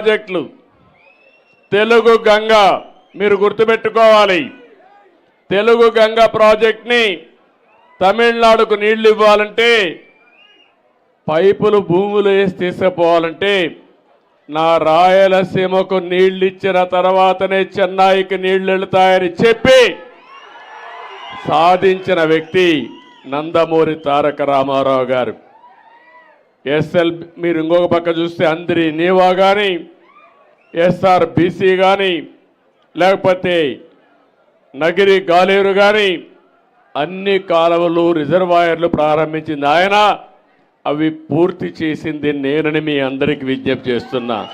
ప్రాజెక్టులు. తెలుగు గంగ మీరు గుర్తుపెట్టుకోవాలి. తెలుగు గంగ ప్రాజెక్ట్ని తమిళనాడుకు నీళ్ళు ఇవ్వాలంటే పైపులు భూములు వేసి తీసుకుపోవాలంటే నా రాయలసీమకు నీళ్ళు ఇచ్చిన తర్వాతనే చెన్నైకి నీళ్ళు వెళుతాయని చెప్పి సాధించిన వ్యక్తి నందమూరి తారక రామారావు గారు. ఎస్ఎల్ మీరు ఇంకొక పక్క చూస్తే అందరి నీవా కానీ ఎస్ఆర్ బీసీ కానీ లేకపోతే నగిరి గాలేరు కానీ అన్ని కాలువలు రిజర్వాయర్లు ప్రారంభించింది ఆయన. అవి పూర్తి చేసింది నేనని మీ అందరికి విజ్ఞప్తి చేస్తున్నా.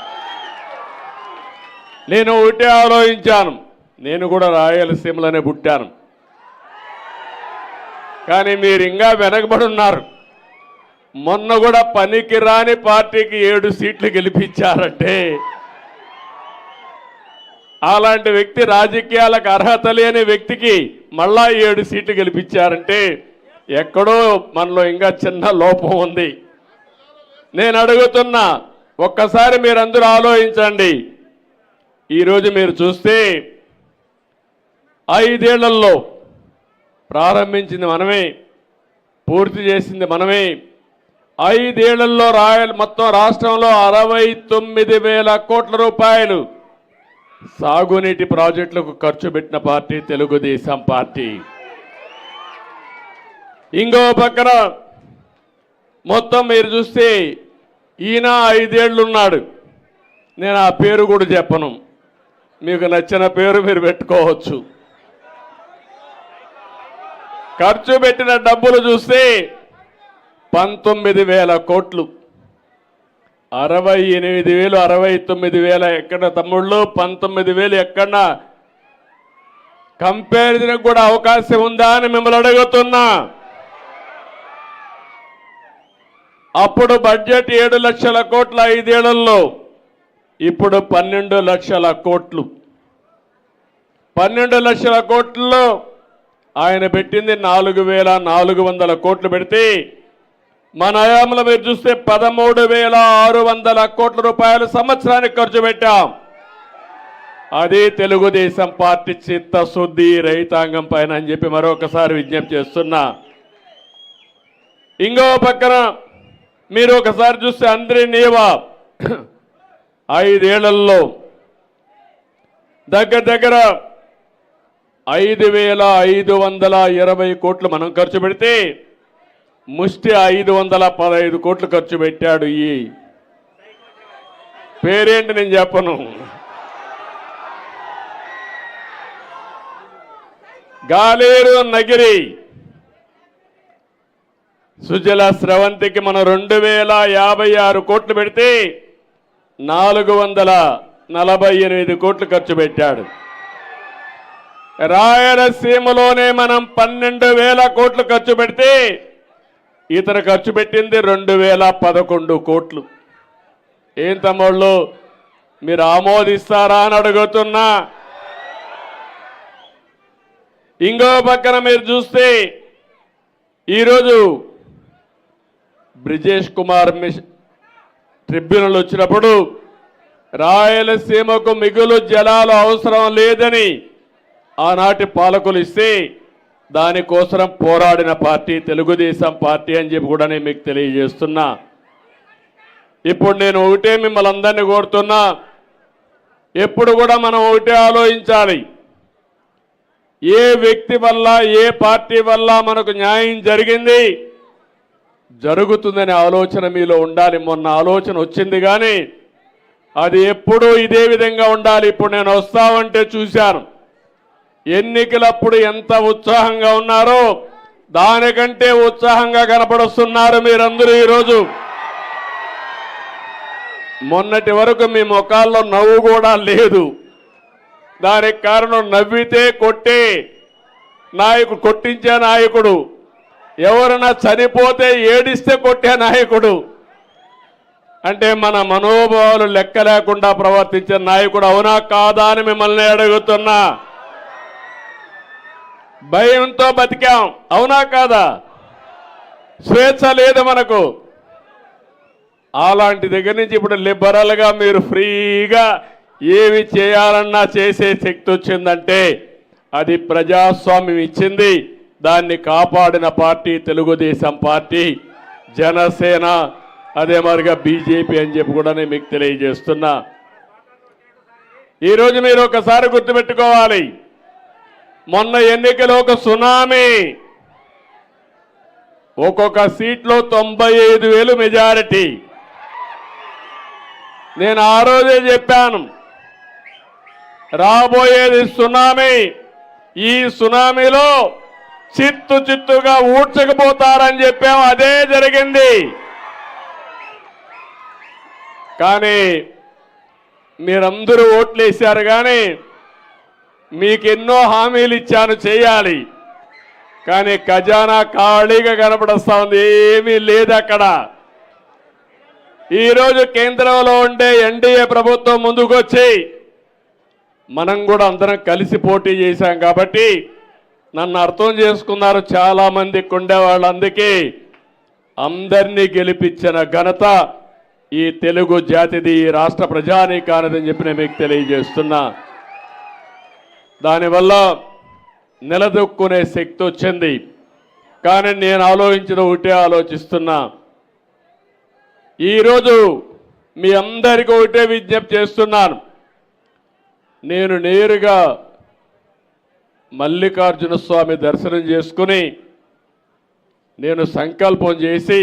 నేను ఒకటే ఆలోచించాను. నేను కూడా రాయలసీమలోనే పుట్టాను. కానీ మీరు ఇంకా వెనకబడి ఉన్నారు. మొన్న కూడా పనికిరాని పార్టీకి ఏడు సీట్లు గెలిపించారంటే. అలాంటి వ్యక్తి రాజకీయాలకు అర్హత లేని వ్యక్తికి మళ్ళా ఏడు సీట్లు గెలిపించారంటే ఎక్కడో మనలో ఇంకా చిన్న లోపం ఉంది. నేను అడుగుతున్నా ఒక్కసారి మీరందరూ ఆలోచించండి. ఈరోజు మీరు చూస్తే ఐదేళ్ళలో ప్రారంభించింది మనమే పూర్తి చేసింది మనమే ఐదేళ్ళలో రాయల్ మొత్తం రాష్ట్రంలో అరవై తొమ్మిది వేల కోట్ల రూపాయలు సాగునీటి ప్రాజెక్టులకు ఖర్చు పెట్టిన పార్టీ తెలుగుదేశం పార్టీ. ఇంకో పక్కన మొత్తం మీరు చూస్తే ఈయన ఐదేళ్ళున్నాడు. నేను ఆ పేరు కూడా చెప్పను. మీకు నచ్చిన పేరు మీరు పెట్టుకోవచ్చు. ఖర్చు పెట్టిన డబ్బులు చూస్తే పంతొమ్మిది వేల కోట్లు. అరవై ఎనిమిది వేలు అరవై తొమ్మిది వేల ఎక్కడ తమ్ముళ్ళు పంతొమ్మిది వేలు ఎక్కడ కంపారిజన్ కూడా అవకాశం ఉందా అని మిమ్మల్ని అడుగుతున్నా. అప్పుడు బడ్జెట్ ఏడు లక్షల కోట్ల ఐదేళ్ళలో ఇప్పుడు పన్నెండు లక్షల కోట్లు. పన్నెండు లక్షల కోట్లలో ఆయన పెట్టింది నాలుగు వేల నాలుగు వందల కోట్లు పెడితే మన హయాంలో మీరు చూస్తే పదమూడు వేల ఆరు వందల కోట్ల రూపాయలు సంవత్సరానికి ఖర్చు పెట్టాం. అది తెలుగుదేశం పార్టీ చిత్తశుద్ధి రైతాంగం పైన అని చెప్పి మరొకసారి విజ్ఞప్తి చేస్తున్నా. ఇంకో పక్కన మీరు ఒకసారి చూస్తే అందరి నీవా. ఐదేళ్ళలో దగ్గర దగ్గర ఐదు వేల ఐదు వందల ఇరవై కోట్లు మనం ఖర్చు పెడితే ముష్టి ఐదు వందల పదహైదు కోట్లు ఖర్చు పెట్టాడు ఈ. పేరేంటి నేను చెప్పను. గాలేరు నగిరి. సుజల స్రవంతికి మనం రెండు వేల యాభై ఆరు కోట్లు పెడితే నాలుగు వందల నలభై ఎనిమిది కోట్లు ఖర్చు పెట్టాడు. రాయలసీమలోనే మనం పన్నెండు వేల కోట్లు ఖర్చు పెడితే ఇతను ఖర్చు పెట్టింది రెండు వేల పదకొండు కోట్లు. ఏం తమ్ముళ్ళు మీరు ఆమోదిస్తారా అని అడుగుతున్నా. ఇంకో పక్కన మీరు చూస్తే ఈరోజు బ్రిజేష్ కుమార్ మిష్ ట్రిబ్యునల్ వచ్చినప్పుడు రాయలసీమకు మిగులు జలాలు అవసరం లేదని ఆనాటి పాలకులు ఇస్తే దానికోసం పోరాడిన పార్టీ తెలుగుదేశం పార్టీ అని చెప్పి కూడా నేను మీకు తెలియజేస్తున్నా. ఇప్పుడు నేను ఒకటే మిమ్మల్ని అందరినీ కోరుతున్నా ఎప్పుడు కూడా మనం ఒకటే ఆలోచించాలి. ఏ వ్యక్తి వల్ల ఏ పార్టీ వల్ల మనకు న్యాయం జరిగింది? జరుగుతుందనే ఆలోచన మీలో ఉండాలి. మొన్న ఆలోచన వచ్చింది కానీ అది ఎప్పుడూ ఇదే విధంగా ఉండాలి. ఇప్పుడు నేను వస్తామంటే చూశాను. ఎన్నికలప్పుడు ఎంత ఉత్సాహంగా ఉన్నారో దానికంటే ఉత్సాహంగా కనపడుస్తున్నారు మీరందరూ ఈరోజు. మొన్నటి వరకు మీ ముఖాల్లో నవ్వు కూడా లేదు. దానికి కారణం నవ్వితే కొట్టే నాయకుడు కొట్టించే నాయకుడు. ఎవరైనా చనిపోతే ఏడిస్తే కొట్టే నాయకుడు. అంటే మన మనోభావాలు లెక్క లేకుండా ప్రవర్తించే నాయకుడు అవునా కాదా అని మిమ్మల్ని అడుగుతున్నా. భయంతో బతికాం. అవునా కాదా? స్వేచ్ఛ లేదు మనకు. అలాంటి దగ్గర నుంచి ఇప్పుడు లిబరల్గా మీరు ఫ్రీగా ఏమి చేయాలన్నా చేసే శక్తి వచ్చిందంటే అది ప్రజాస్వామ్యం ఇచ్చింది. దాన్ని కాపాడిన పార్టీ తెలుగుదేశం పార్టీ జనసేన అదే మరిగా బీజేపీ అని చెప్పి కూడా నేను మీకు తెలియజేస్తున్నా. ఈరోజు మీరు ఒకసారి గుర్తుపెట్టుకోవాలి. మొన్న ఎన్నికలో ఒక సునామీ. ఒక్కొక్క సీట్లో తొంభై ఐదు వేలు మెజారిటీ. నేను ఆ రోజే చెప్పాను రాబోయేది సునామీ. ఈ సునామీలో చిత్తు చిత్తుగా ఊడ్చకపోతారని చెప్పాము అదే జరిగింది. కానీ మీరందరూ ఓట్లు కానీ మీకు ఎన్నో హామీలు ఇచ్చాను చేయాలి. కానీ ఖజానా ఖాళీగా కనపడస్తా ఉంది ఏమీ లేదు అక్కడ. ఈరోజు కేంద్రంలో ఉండే ఎన్డీఏ ప్రభుత్వం ముందుకొచ్చి మనం కూడా అందరం కలిసి పోటీ చేశాం కాబట్టి నన్ను అర్థం చేసుకున్నారు చాలా మంది ఉండే వాళ్ళందుకే అందరినీ గెలిపించిన ఘనత ఈ తెలుగు జాతిది ఈ రాష్ట్ర ప్రజానీకానదని చెప్పి నేను మీకు తెలియజేస్తున్నా. దానివల్ల నిలదొక్కునే శక్తి వచ్చింది. కానీ నేను ఆలోచించిన ఒకటే ఆలోచిస్తున్నా. ఈరోజు మీ అందరికీ ఒకటే విజ్ఞప్తి చేస్తున్నాను. నేను నేరుగా మల్లికార్జున స్వామి దర్శనం చేసుకుని నేను సంకల్పం చేసి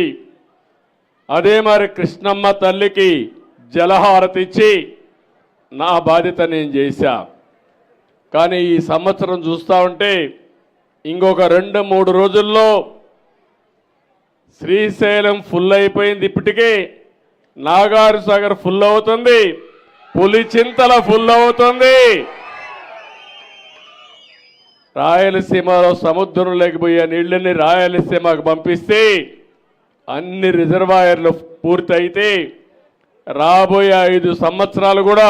అదే మరి కృష్ణమ్మ తల్లికి జలహారతిచ్చి నా బాధ్యత నేను చేశాను కానీ ఈ సంవత్సరం చూస్తూ ఉంటే ఇంకొక రెండు మూడు రోజుల్లో శ్రీశైలం ఫుల్ అయిపోయింది ఇప్పటికే. నాగారు సాగర్ ఫుల్ అవుతుంది. పులిచింతల ఫుల్ అవుతుంది. రాయలసీమలో సముద్రం లేకపోయే నీళ్ళని రాయలసీమకు పంపిస్తే అన్ని రిజర్వాయర్లు పూర్తయితే రాబోయే ఐదు సంవత్సరాలు కూడా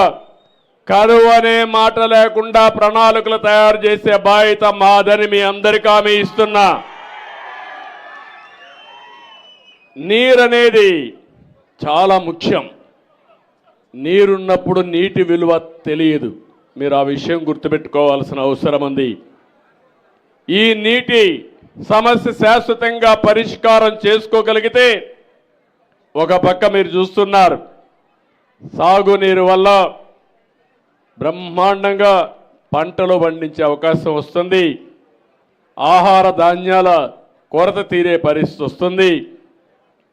కరువు అనే మాట లేకుండా ప్రణాళికలు తయారు చేసే బాధ్యత మాదని మీ అందరికీ ఆమె ఇస్తున్నా. నీరనేది చాలా ముఖ్యం. నీరున్నప్పుడు నీటి విలువ తెలియదు. మీరు ఆ విషయం గుర్తుపెట్టుకోవాల్సిన అవసరం ఉంది. ఈ నీటి సమస్య శాశ్వతంగా పరిష్కారం చేసుకోగలిగితే ఒక పక్క మీరు చూస్తున్నారు. సాగునీరు వల్ల బ్రహ్మాండంగా పంటలు పండించే అవకాశం వస్తుంది. ఆహార ధాన్యాల కొరత తీరే పరిస్థితి వస్తుంది.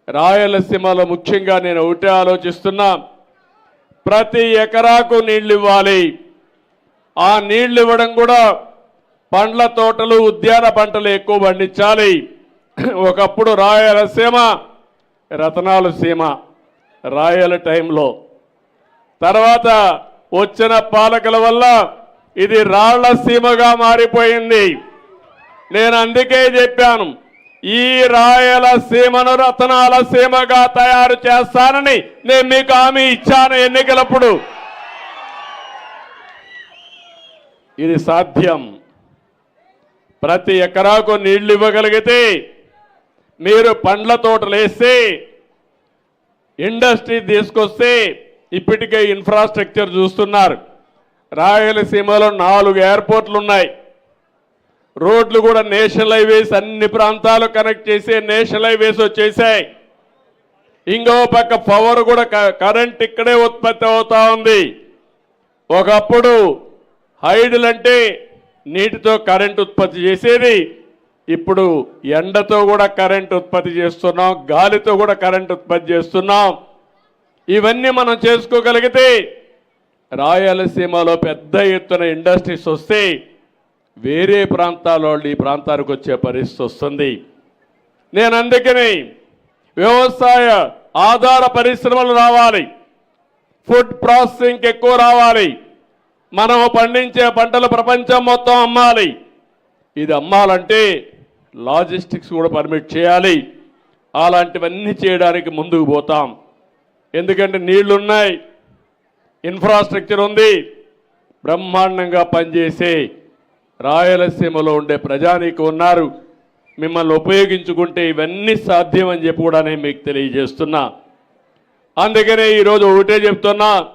రాయలసీమలో ముఖ్యంగా నేను ఒకటే ఆలోచిస్తున్నా. ప్రతి ఎకరాకు నీళ్ళు ఇవ్వాలి. ఆ నీళ్ళు ఇవ్వడం కూడా పండ్ల తోటలు ఉద్యాన పంటలు ఎక్కువ పండించాలి. ఒకప్పుడు రాయలసీమ రతనాలు సీమ రాయల టైంలో. తర్వాత వచ్చిన పాలకుల వల్ల ఇది రాళ్ళ సీమగా మారిపోయింది. నేను అందుకే చెప్పాను ఈ రాయల సీమను రతనాల సీమగా తయారు చేస్తానని నేను మీకు హామీ ఇచ్చాను ఎన్నికలప్పుడు. ఇది సాధ్యం. ప్రతి ఎకరాకు నీళ్ళు ఇవ్వగలిగితే మీరు పండ్ల తోటలు వేస్తే ఇండస్ట్రీ తీసుకొస్తే ఇప్పటికే ఇన్ఫ్రాస్ట్రక్చర్ చూస్తున్నారు. రాయలసీమలో నాలుగు ఎయిర్పోర్ట్లు ఉన్నాయి. రోడ్లు కూడా నేషనల్ హైవేస్ అన్ని ప్రాంతాలు కనెక్ట్ చేసే నేషనల్ హైవేస్ వచ్చేసాయి. ఇంకో పక్క పవర్ కూడా క- కరెంట్ ఇక్కడే ఉత్పత్తి అవుతా ఉంది. ఒకప్పుడు హైడ్లు అంటే నీటితో కరెంట్ ఉత్పత్తి చేసేది. ఇప్పుడు ఎండతో కూడా కరెంట్ ఉత్పత్తి చేస్తున్నాం గాలితో కూడా కరెంట్ ఉత్పత్తి చేస్తున్నాం. ఇవన్నీ మనం చేసుకోగలిగితే రాయలసీమలో పెద్ద ఎత్తున ఇండస్ట్రీస్ వస్తే వేరే ప్రాంతాల వాళ్ళు ఈ ప్రాంతానికి వచ్చే పరిస్థితి వస్తుంది. నేను అందుకని వ్యవసాయ ఆధార పరిశ్రమలు రావాలి. ఫుడ్ ప్రాసెసింగ్ ఎక్కువ రావాలి. మనం పండించే పంటలు ప్రపంచం మొత్తం అమ్మాలి. ఇది అమ్మాలంటే లాజిస్టిక్స్ కూడా పర్మిట్ చేయాలి. అలాంటివన్నీ చేయడానికి ముందుకు పోతాం. ఎందుకంటే నీళ్ళున్నాయి. ఇన్ఫ్రాస్ట్రక్చర్ ఉంది. బ్రహ్మాండంగా పనిచేసే రాయలసీమలో ఉండే ప్రజానీకు ఉన్నారు. మిమ్మల్ని ఉపయోగించుకుంటే ఇవన్నీ సాధ్యమని చెప్పి కూడా నేను మీకు తెలియజేస్తున్నా. అందుకనే ఈరోజు ఒకటే చెప్తున్నా.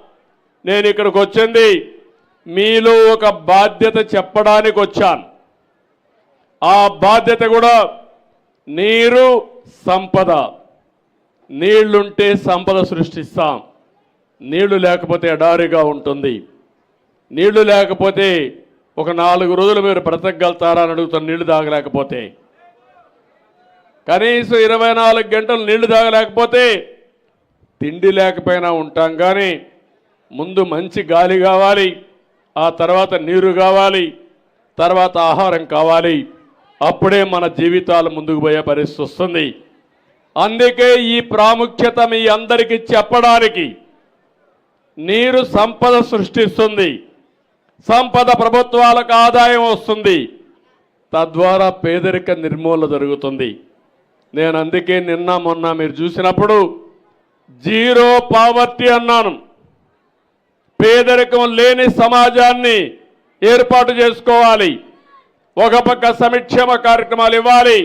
నేను ఇక్కడికి వచ్చింది మీలో ఒక బాధ్యత చెప్పడానికి వచ్చాను. ఆ బాధ్యత కూడా నీరు సంపద. నీళ్ళుంటే సంపద సృష్టిస్తాం. నీళ్ళు లేకపోతే ఎడారిగా ఉంటుంది. నీళ్ళు లేకపోతే ఒక నాలుగు రోజులు మీరు బ్రతకగలుగుతారా అని అడుగుతాం నీళ్ళు తాగలేకపోతే. కనీసం ఇరవై నాలుగు గంటలు నీళ్ళు తాగలేకపోతే తిండి లేకపోయినా ఉంటాం కానీ ముందు మంచి గాలి కావాలి ఆ తర్వాత నీరు కావాలి తర్వాత ఆహారం కావాలి. అప్పుడే మన జీవితాలు ముందుకు పోయే పరిస్థితి వస్తుంది. అందుకే ఈ ప్రాముఖ్యత మీ అందరికీ చెప్పడానికి నీరు సంపద సృష్టిస్తుంది. సంపద ప్రభుత్వాలకు ఆదాయం వస్తుంది. తద్వారా పేదరిక నిర్మూలన జరుగుతుంది. నేను అందుకే నిన్న మొన్న మీరు చూసినప్పుడు జీరో పావర్టీ అన్నాను. పేదరికం లేని సమాజాన్ని ఏర్పాటు చేసుకోవాలి. ఒక పక్క సంక్షేమ కార్యక్రమాలు ఇవ్వాలి.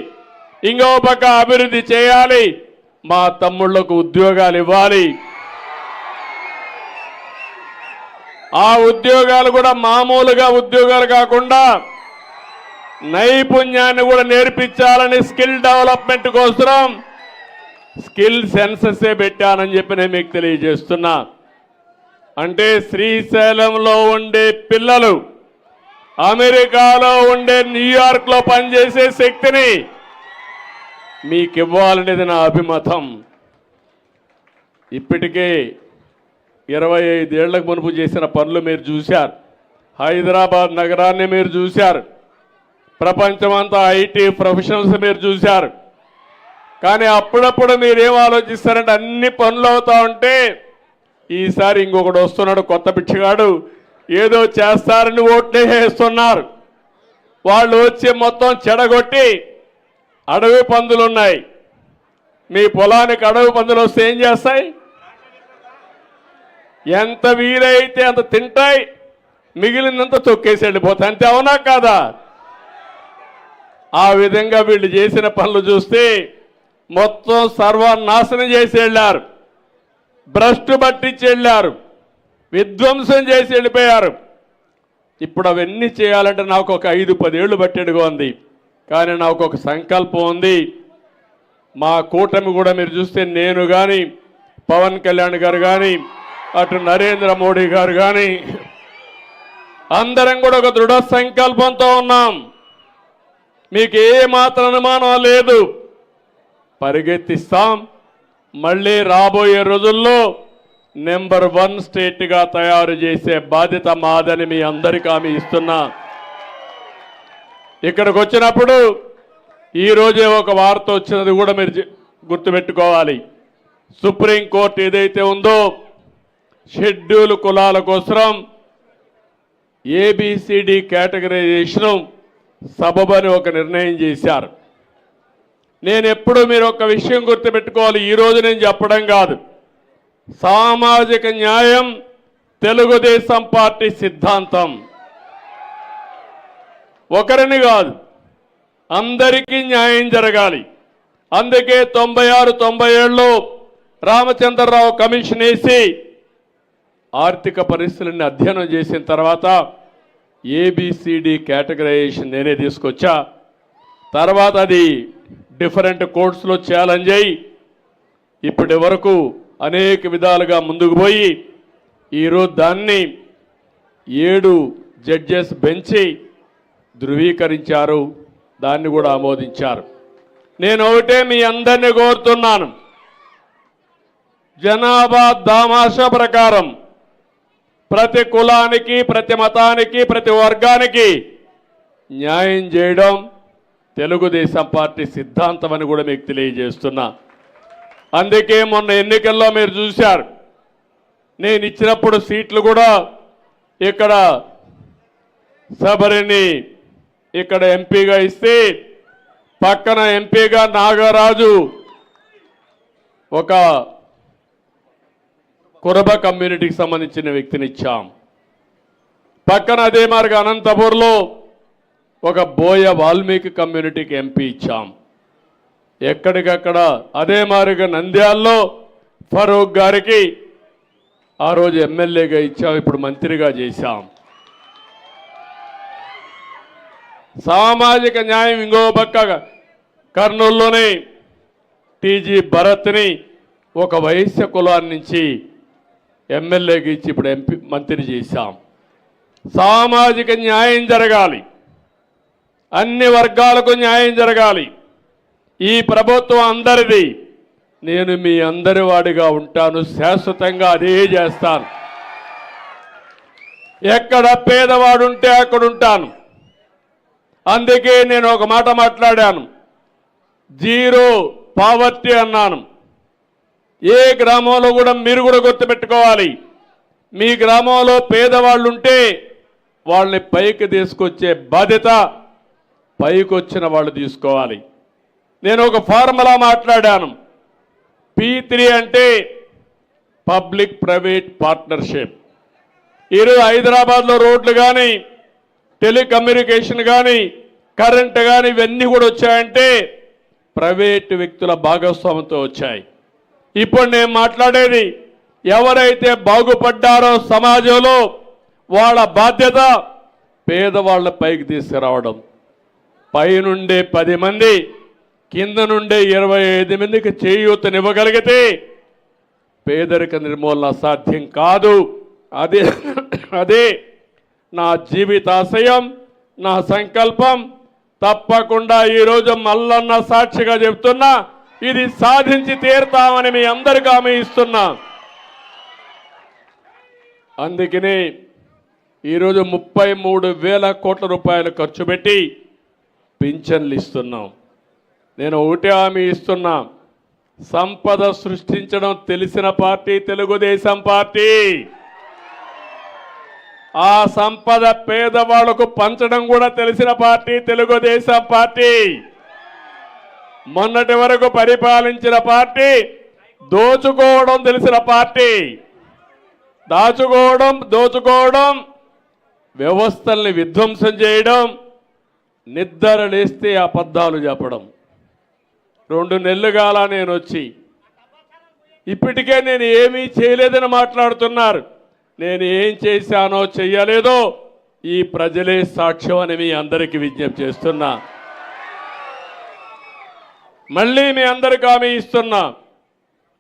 ఇంకో పక్క అభివృద్ధి చేయాలి. మా తమ్ముళ్ళకు ఉద్యోగాలు ఇవ్వాలి. ఆ ఉద్యోగాలు కూడా మామూలుగా ఉద్యోగాలు కాకుండా నైపుణ్యాన్ని కూడా నేర్పించాలని స్కిల్ డెవలప్మెంట్ కోసం స్కిల్ సెన్సెసే పెట్టానని చెప్పి నేను మీకు తెలియజేస్తున్నా. అంటే శ్రీశైలంలో ఉండే పిల్లలు అమెరికాలో ఉండే న్యూయార్క్లో పనిచేసే శక్తిని మీకు ఇవ్వాలనేది నా అభిమతం. ఇప్పటికే ఇరవై ఐదేళ్ళకు మునుపు చేసిన పనులు మీరు చూశారు. హైదరాబాద్ నగరాన్ని మీరు చూశారు. ప్రపంచమంతా ఐటీ ప్రొఫెషనల్స్ మీరు చూశారు. కానీ అప్పుడప్పుడు మీరేం ఆలోచిస్తారంటే అన్ని పనులు అవుతా ఉంటే ఈసారి ఇంకొకడు వస్తున్నాడు కొత్త పిచ్చిగాడు. ఏదో చేస్తారని ఓట్లే వేస్తున్నారు వాళ్ళు వచ్చి మొత్తం చెడగొట్టి అడవి పందులు ఉన్నాయి. మీ పొలానికి అడవి పందులు వస్తే ఏం చేస్తాయి? ఎంత వీలైతే అంత తింటాయి. మిగిలినంత తొక్కేసి వెళ్ళిపోతాయి. అంతే అవునా కాదా? ఆ విధంగా వీళ్ళు చేసిన పనులు చూస్తే మొత్తం సర్వనాశనం చేసి వెళ్ళారు. భ్రష్టు పట్టించి వెళ్ళారు. విధ్వంసం చేసి వెళ్ళిపోయారు. ఇప్పుడు అవన్నీ చేయాలంటే నాకు ఒక ఐదు పదేళ్ళు పట్టేడుగా ఉంది. కానీ నాకు ఒక సంకల్పం ఉంది. మా కూటమి కూడా మీరు చూస్తే నేను కానీ పవన్ కళ్యాణ్ గారు కానీ అటు నరేంద్ర మోడీ గారు కానీ అందరం కూడా ఒక దృఢ సంకల్పంతో ఉన్నాం. మీకు ఏ మాత్రం అనుమానం లేదు. పరిగెత్తిస్తాం. మళ్ళీ రాబోయే రోజుల్లో నెంబర్ వన్ స్టేట్గా తయారు చేసే బాధ్యత మాదని మీ అందరికీ ఆమె ఇస్తున్నా. ఇక్కడికి వచ్చినప్పుడు ఈరోజే ఒక వార్త వచ్చినది కూడా మీరు గుర్తుపెట్టుకోవాలి. సుప్రీంకోర్టు ఏదైతే ఉందో షెడ్యూల్ కులాల కోసం ఏబిసిడి కేటగరైజేషన్ సబబని ఒక నిర్ణయం చేశారు. నేను ఎప్పుడు మీరు ఒక విషయం గుర్తుపెట్టుకోవాలి ఈ రోజు నేను చెప్పడం కాదు. సామాజిక న్యాయం తెలుగుదేశం పార్టీ సిద్ధాంతం. ఒకరిని కాదు అందరికీ న్యాయం జరగాలి. అందుకే తొంభై ఆరు తొంభై ఏడులో రామచంద్రరావు కమిషన్ వేసి ఆర్థిక పరిస్థితులని అధ్యయనం చేసిన తర్వాత ఏబిసిడి కేటగరైజేషన్ నేనే తీసుకొచ్చా. తర్వాత అది డిఫరెంట్ కోర్ట్స్లో ఛాలెంజ్ అయ్యి ఇప్పటి వరకు అనేక విధాలుగా ముందుకు పోయి ఈరోజు దాన్ని ఏడు జడ్జెస్ బెంచి ధృవీకరించారు దాన్ని కూడా ఆమోదించారు. నేను ఒకటే మీ అందరినీ కోరుతున్నాను. జనాభా దామాష ప్రకారం ప్రతి కులానికి ప్రతి మతానికి ప్రతి వర్గానికి న్యాయం చేయడం తెలుగుదేశం పార్టీ సిద్ధాంతం అని కూడా మీకు తెలియజేస్తున్నా. అందుకే మొన్న ఎన్నికల్లో మీరు చూశారు. నేను ఇచ్చినప్పుడు సీట్లు కూడా ఇక్కడ సబరిని ఇక్కడ ఎంపీగా ఇస్తే పక్కన ఎంపీగా నాగరాజు ఒక కురబ కమ్యూనిటీకి సంబంధించిన వ్యక్తిని ఇచ్చాం. పక్కన అదే మార్గ అనంతపూర్లో ఒక బోయ వాల్మీకి కమ్యూనిటీకి ఎంపీ ఇచ్చాం. ఎక్కడికక్కడ అదే మారిగా నంద్యాల్లో ఫరూక్ గారికి ఆ రోజు ఎమ్మెల్యేగా ఇచ్చాం ఇప్పుడు మంత్రిగా చేశాం. సామాజిక న్యాయం ఇంకో పక్క కర్నూలులోనే టీజీ భరత్ని ఒక వైశ్య కులాన్ని నుంచి ఎమ్మెల్యేకి ఇచ్చి ఇప్పుడు ఎంపీ మంత్రి చేశాం. సామాజిక న్యాయం జరగాలి. అన్ని వర్గాలకు న్యాయం జరగాలి. ఈ ప్రభుత్వం అందరిది. నేను మీ అందరి వాడిగా ఉంటాను. శాశ్వతంగా అదే చేస్తాను. ఎక్కడ పేదవాడు ఉంటే అక్కడ ఉంటాను అందుకే నేను ఒక మాట మాట్లాడాను. జీరో పావర్టీ అన్నాను. ఏ గ్రామంలో కూడా మీరు కూడా గుర్తుపెట్టుకోవాలి. మీ గ్రామంలో పేదవాళ్ళు ఉంటే వాళ్ళని పైకి తీసుకొచ్చే బాధ్యత పైకి వచ్చిన వాళ్ళు తీసుకోవాలి. నేను ఒక ఫార్ములా మాట్లాడాను. పీ త్రీ అంటే పబ్లిక్ ప్రైవేట్ పార్ట్నర్షిప్. ఈరోజు హైదరాబాద్లో రోడ్లు కానీ టెలికమ్యూనికేషన్ కానీ కరెంట్ కానీ ఇవన్నీ కూడా వచ్చాయంటే ప్రైవేట్ వ్యక్తుల భాగస్వామ్యంతో వచ్చాయి. ఇప్పుడు నేను మాట్లాడేది ఎవరైతే బాగుపడ్డారో సమాజంలో వాళ్ళ బాధ్యత పేదవాళ్ళ పైకి తీసుకురావడం. పైనుండే పది మంది కింద నుండే ఇరవై ఐదు మందికి చేయూతనివ్వగలిగితే పేదరిక నిర్మూలన సాధ్యం కాదు. అదే అదే నా జీవితాశయం నా సంకల్పం తప్పకుండా ఈరోజు మల్లన్న సాక్షిగా చెప్తున్నా ఇది సాధించి తీరుతామని మీ అందరికీ హామీ ఇస్తున్నా. అందుకనే ఈరోజు ముప్పై మూడు వేల కోట్ల రూపాయలు ఖర్చు పెట్టి పింఛన్లు ఇస్తున్నాం. నేను ఒకటే హామీ ఇస్తున్నా సంపద సృష్టించడం తెలిసిన పార్టీ తెలుగుదేశం పార్టీ. ఆ సంపద పేదవాళ్ళకు పంచడం కూడా తెలిసిన పార్టీ తెలుగుదేశం పార్టీ. మొన్నటి వరకు పరిపాలించిన పార్టీ దోచుకోవడం తెలిసిన పార్టీ. దాచుకోవడం దోచుకోవడం వ్యవస్థల్ని విధ్వంసం చేయడం నిద్ర లేస్తే అబద్ధాలు చెప్పడం. రెండు నెలలు నేను వచ్చి. ఇప్పటికే నేను ఏమీ చేయలేదని మాట్లాడుతున్నారు. నేను ఏం చేశానో చెయ్యలేదో ఈ ప్రజలే సాక్ష్యం అని మీ అందరికీ విజ్ఞప్తి చేస్తున్నా. మళ్ళీ మీ అందరికి హామీ ఇస్తున్నా.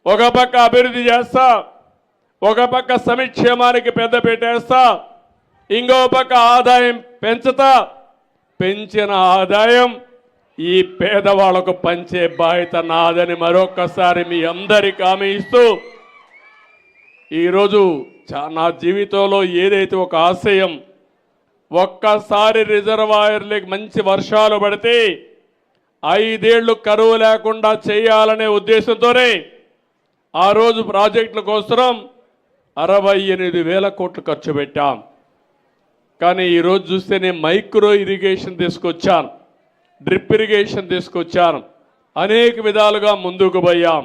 ఒక పక్క అభివృద్ధి చేస్తా ఒక పక్క సంక్షేమానికి పెద్ద పెట్టేస్తా ఇంకో పక్క ఆదాయం పెంచుతా. పెంచిన ఆదాయం ఈ పేదవాళ్ళకు పంచే బాధ్యత నాదని మరొక్కసారి మీ అందరికి హామీ ఇస్తూ ఈరోజు నా జీవితంలో ఏదైతే ఒక ఆశయం ఒక్కసారి రిజర్వాయర్లకి మంచి వర్షాలు పడితే ఐదేళ్ళు కరువు లేకుండా చేయాలనే ఉద్దేశంతోనే ఆ రోజు ప్రాజెక్టుల కోసం అరవై ఎనిమిది వేల కోట్లు ఖర్చు పెట్టాం. కానీ ఈరోజు చూస్తే నేను మైక్రో ఇరిగేషన్ తీసుకొచ్చాను డ్రిప్ ఇరిగేషన్ తీసుకొచ్చాను అనేక విధాలుగా ముందుకు పోయాం.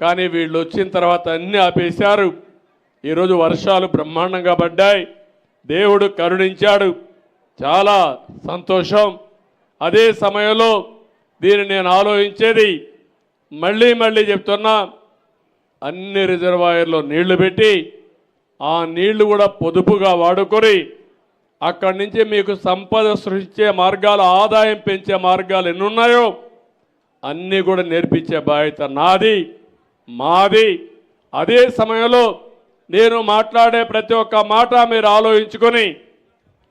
కానీ వీళ్ళు వచ్చిన తర్వాత అన్నీ ఆపేశారు. ఈరోజు వర్షాలు బ్రహ్మాండంగా పడ్డాయి. దేవుడు కరుణించాడు. చాలా సంతోషం. అదే సమయంలో దీన్ని నేను ఆలోచించేది మళ్ళీ మళ్ళీ చెప్తున్నా అన్ని రిజర్వాయర్లో నీళ్ళు పెట్టి ఆ నీళ్ళు కూడా పొదుపుగా వాడుకొని అక్కడి నుంచి మీకు సంపద సృష్టించే మార్గాలు ఆదాయం పెంచే మార్గాలు ఎన్ని ఉన్నాయో అన్నీ కూడా నేర్పించే బాధ్యత నాది మాది. అదే సమయంలో నేను మాట్లాడే ప్రతి ఒక్క మాట మీరు ఆలోచించుకొని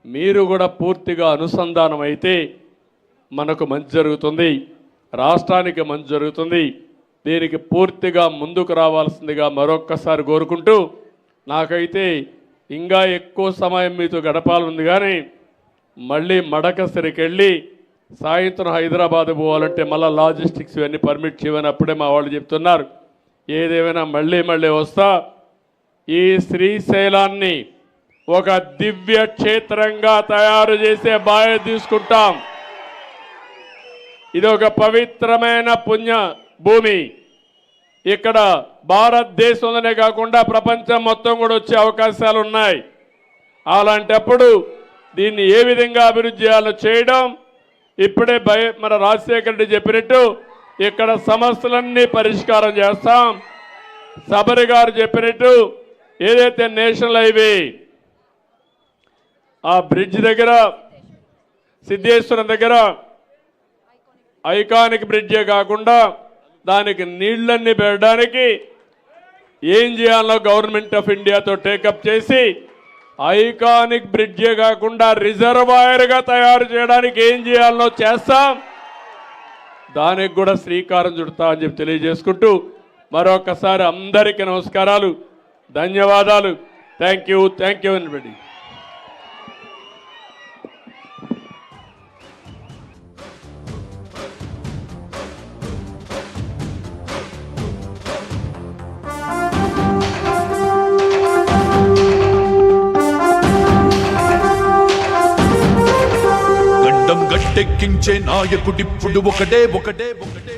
మీరు కూడా పూర్తిగా అనుసంధానం అయితే మనకు మంచి జరుగుతుంది రాష్ట్రానికి మంచి జరుగుతుంది. దీనికి పూర్తిగా ముందుకు రావాల్సిందిగా మరొక్కసారి కోరుకుంటూ నాకైతే ఇంకా ఎక్కువ సమయం మీతో గడపాలనుంది కానీ మళ్ళీ మడకసరికి వెళ్ళి సాయంత్రం హైదరాబాద్ పోవాలంటే మళ్ళీ లాజిస్టిక్స్ ఇవన్నీ పర్మిట్ చేయమని అప్పుడే మా వాళ్ళు చెప్తున్నారు. ఏదేమైనా మళ్ళీ మళ్ళీ వస్తా ఈ శ్రీశైలాన్ని ఒక దివ్య క్షేత్రంగా తయారు చేసే బాధ్యత తీసుకుంటాం. ఇది ఒక పవిత్రమైన పుణ్య భూమి. ఇక్కడ భారతదేశంలోనే కాకుండా ప్రపంచం మొత్తం కూడా వచ్చే అవకాశాలు ఉన్నాయి. అలాంటప్పుడు దీన్ని ఏ విధంగా అభివృద్ధి చేయాలో చేయడం ఇప్పుడే భయ మన రాజశేఖర రెడ్డి చెప్పినట్టు ఇక్కడ సమస్యలన్నీ పరిష్కారం చేస్తాం. సబరి గారు చెప్పినట్టు ఏదైతే నేషనల్ హైవే ఆ బ్రిడ్జ్ దగ్గర సిద్ధేశ్వరం దగ్గర ఐకానిక్ బ్రిడ్జే కాకుండా దానికి నీళ్ళన్నీ పెట్టడానికి ఏం చేయాలో గవర్నమెంట్ ఆఫ్ ఇండియాతో టేకప్ చేసి ఐకానిక్ బ్రిడ్జే కాకుండా రిజర్వాయర్గా తయారు చేయడానికి ఏం చేయాలనో చేస్తాం. దానికి కూడా శ్రీకారం చుడతా అని చెప్పి తెలియజేసుకుంటూ మరొకసారి అందరికీ నమస్కారాలు. ధన్యవాదాలు. Thank you thank you anybody గడ్డం గట్టెక్కించే నాయకుడిప్పుడు ఒకటే ఒకటే ఒకటే.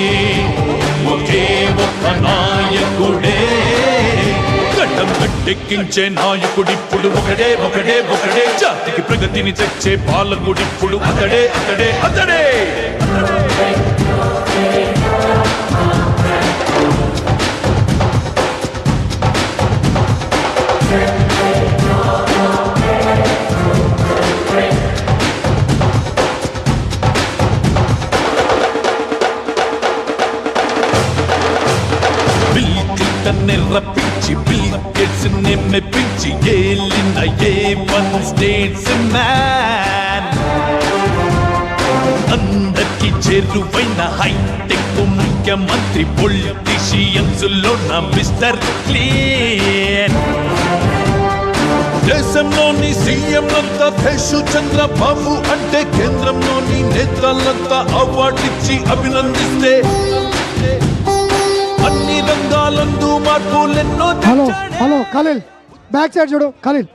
ఒకే ఒక్క నాయకుడే. గడ్డం గట్టెక్కించే నాయకుడిప్పుడు ఒకడే ఒకడే ఒకడే జాతికి ప్రగతిని తెచ్చే పాలకుడిప్పుడు అతడే అతడే అతడే. ముఖ్యమంత్రి పొలిటీషియన్స్లో నా మిస్టర్ క్లీన్. దేశంలోని సీఎంలంతా ఫేషు చంద్రబాబు అంటే కేంద్రంలోని నేతలంతా అవార్డిచ్చి అభినందిస్తే అన్ని రంగాలందు మార్పులెన్నో hello. Hello Khaleel back side చూడు ఖలీల్